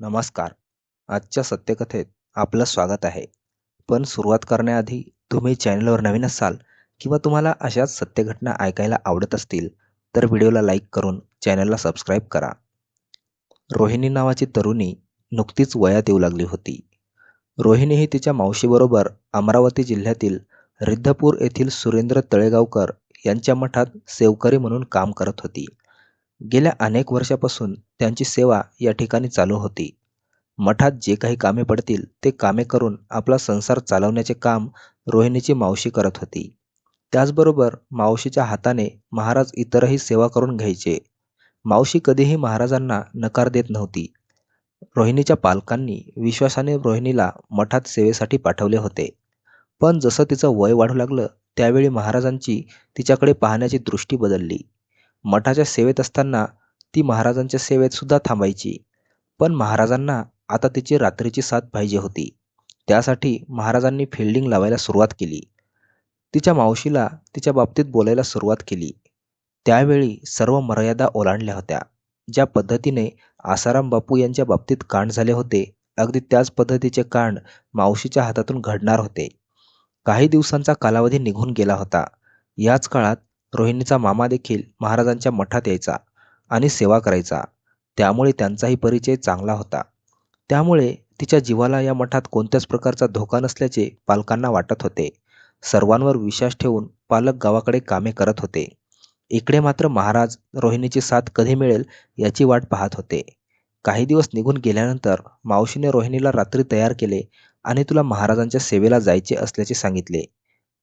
नमस्कार. आजच्या सत्यकथेत आपलं स्वागत आहे. पण सुरुवात करण्याआधी तुम्ही चॅनलवर नवीन असाल किंवा तुम्हाला अशाच सत्यघटना ऐकायला आवडत असतील तर व्हिडिओला लाईक करून चॅनलला सबस्क्राईब करा. रोहिणी नावाची तरुणी नुकतीच वयात येऊ लागली होती. रोहिणी ही तिच्या मावशीबरोबर अमरावती जिल्ह्यातील रिद्धपूर येथील सुरेंद्र तळेगावकर यांच्या मठात सेवकरी म्हणून काम करत होती. गेल्या अनेक वर्षापासून त्यांची सेवा या ठिकाणी चालू होती. मठात जे काही कामे पडतील ते कामे करून आपला संसार चालवण्याचे काम रोहिणीची मावशी करत होती. त्याचबरोबर मावशीच्या हाताने महाराज इतरही सेवा करून घ्यायचे. मावशी कधीही महाराजांना नकार देत नव्हती. रोहिणीच्या पालकांनी विश्वासाने रोहिणीला मठात सेवेसाठी पाठवले होते. पण जसं तिचं वय वाढू लागलं त्यावेळी महाराजांची तिच्याकडे पाहण्याची दृष्टी बदलली. मठाच्या सेवेत असताना ती महाराजांच्या सेवेत सुद्धा थांबायची. पण महाराजांना आता तिची रात्रीची साथ पाहिजे होती. त्यासाठी महाराजांनी फिल्डिंग लावायला सुरुवात केली. तिच्या मावशीला तिच्या बाबतीत बोलायला सुरुवात केली. त्यावेळी सर्व मर्यादा ओलांडल्या होत्या. ज्या पद्धतीने आसाराम बापू यांच्या बाबतीत कांड झाले होते अगदी त्याच पद्धतीचे कांड मावशीच्या हातातून घडणार होते. काही दिवसांचा कालावधी निघून गेला होता. याच काळात रोहिणीचा मामा देखील महाराजांच्या मठात यायचा आणि सेवा करायचा. त्यामुळे त्यांचाही परिचय चांगला होता. त्यामुळे तिच्या जीवाला या मठात कोणत्याच प्रकारचा धोका नसल्याचे पालकांना वाटत होते. सर्वांवर विश्वास ठेवून पालक गावाकडे कामे करत होते. इकडे मात्र महाराज रोहिणीची साथ कधी मिळेल याची वाट पाहत होते. काही दिवस निघून गेल्यानंतर मावशीने रोहिणीला रात्री तयार केले आणि तुला महाराजांच्या सेवेला जायचे असल्याचे सांगितले.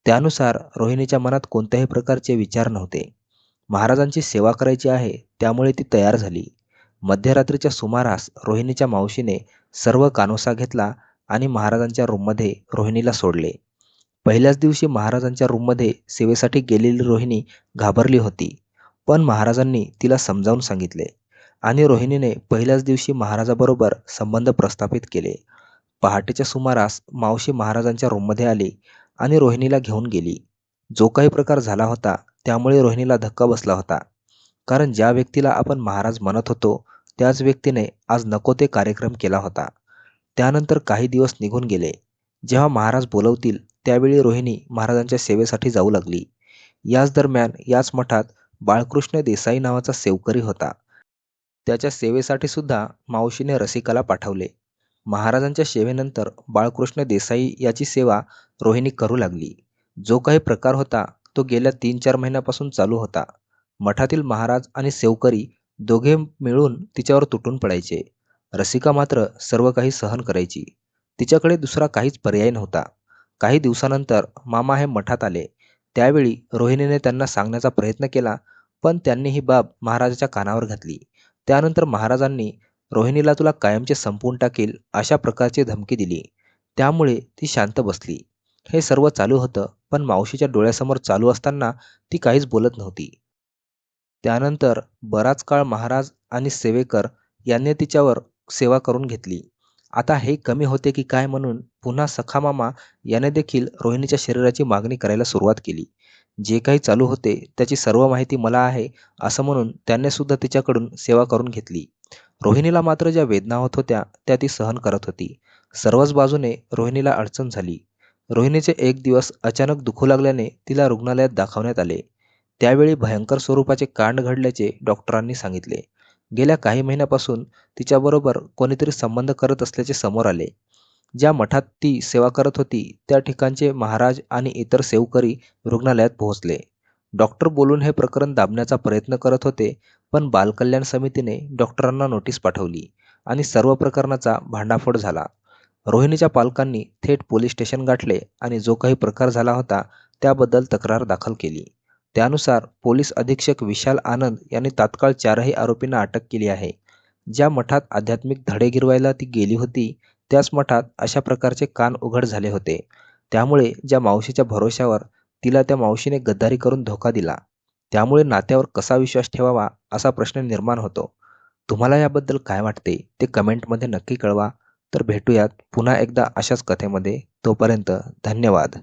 त्यानुसार रोहिणीच्या मनात कोणत्याही प्रकारचे विचार नव्हते. महाराजांची सेवा करायची आहे त्यामुळे ती तयार झाली. मध्यरात्रीच्या सुमारास रोहिणीच्या मावशीने सर्व कानोसा घेतला आणि महाराजांच्या रूममध्ये रोहिणीला सोडले. पहिल्याच दिवशी महाराजांच्या रूममध्ये सेवेसाठी गेलेली रोहिणी घाबरली होती पण महाराजांनी तिला समजावून सांगितले आणि रोहिणीने पहिल्याच दिवशी महाराजाबरोबर संबंध प्रस्थापित केले. पहाटेच्या सुमारास मावशी महाराजांच्या रूममध्ये आली आणि रोहिणीला घेऊन गेली. जो काही प्रकार झाला होता त्यामुळे रोहिणीला धक्का बसला होता. कारण ज्या व्यक्तीला आपण महाराज म्हणत होतो त्याच व्यक्तीने आज नको ते कार्यक्रम केला होता. त्यानंतर काही दिवस निघून गेले. जेव्हा महाराज बोलवतील त्यावेळी रोहिणी महाराजांच्या सेवेसाठी जाऊ लागली. याच दरम्यान याच मठात बाळकृष्ण देसाई नावाचा सेवकरी होता. त्याच्या सेवेसाठी सुद्धा मावशीने रसिकाला पाठवले. महाराजांच्या सेवेनंतर बाळकृष्ण देसाई याची सेवा रोहिणी करू लागली. जो काही प्रकार होता तो गेल्या तीन चार महिन्यापासून चालू होता. मठातील महाराज आणि सेवकरी दोघे मिळून तिच्यावर तुटून पडायचे. रसिका मात्र सर्व काही सहन करायची. तिच्याकडे दुसरा काहीच पर्याय नव्हता. काही दिवसानंतर मामा हे मठात आले. त्यावेळी रोहिणीने त्यांना सांगण्याचा प्रयत्न केला पण त्यांनी ही बाब महाराजाच्या कानावर घातली. त्यानंतर महाराजांनी रोहिणीला तुला कायमचे संपवून टाकेल अशा प्रकारची धमकी दिली. त्यामुळे ती शांत बसली. हे सर्व चालू होतं पण मावशीच्या डोळ्यासमोर चालू असताना ती काहीच बोलत नव्हती. त्यानंतर बराच काळ महाराज आणि सेवेकर यांनी तिच्यावर सेवा करून घेतली. आता हे कमी होते की काय म्हणून पुन्हा सखामामा याने देखील रोहिणीच्या शरीराची मागणी करायला सुरुवात केली. जे काही चालू होते त्याची सर्व माहिती मला आहे असं म्हणून त्याने सुद्धा तिच्याकडून सेवा करून घेतली. रोहिणीला मात्र ज्या वेदना होत होत्या त्या ती सहन करत होती. सर्वच बाजूने रोहिणीला अडचण झाली. रोहिणीचे एक दिवस अचानक दुखू लागल्याने तिला रुग्णालयात दाखवण्यात आले. त्यावेळी भयंकर स्वरूपाचे कांड घडल्याचे डॉक्टरांनी सांगितले. गेल्या काही महिन्यापासून तिच्याबरोबर कोणीतरी संबंध करत असल्याचे समोर आले. ज्या मठात ती सेवा करत होती त्या ठिकाणचे महाराज आणि इतर सेवकरी रुग्णालयात पोहोचले. डॉक्टर बोलून हे प्रकरण दाबण्याचा प्रयत्न करत होते पण बालकल्याण समितीने डॉक्टरांना नोटीस पाठवली आणि सर्व प्रकरणाचा भांडाफोड झाला. रोहिणीच्या पालकांनी थेट पोलीस स्टेशन गाठले आणि जो काही प्रकार झाला होता त्याबद्दल तक्रार दाखल केली. त्यानुसार पोलीस अधीक्षक विशाल आनंद यांनी तात्काळ चारही आरोपींना अटक केली आहे. ज्या मठात आध्यात्मिक धडे गिरवायला ती गेली होती त्याच मठात अशा प्रकारचे कान उघड झाले होते. त्यामुळे ज्या मावशीच्या भरोश्यावर तिला त्या मावशीने गद्दारी करून धोका दिला. त्यामुळे नात्यावर कसा विश्वास ठेवावा असा प्रश्न निर्माण होतो. तुम्हाला याबद्दल काय वाटते ते कमेंटमध्ये नक्की कळवा. तर भेटूयात पुन्हा एकदा अशाच कथेमध्ये. तोपर्यंत धन्यवाद.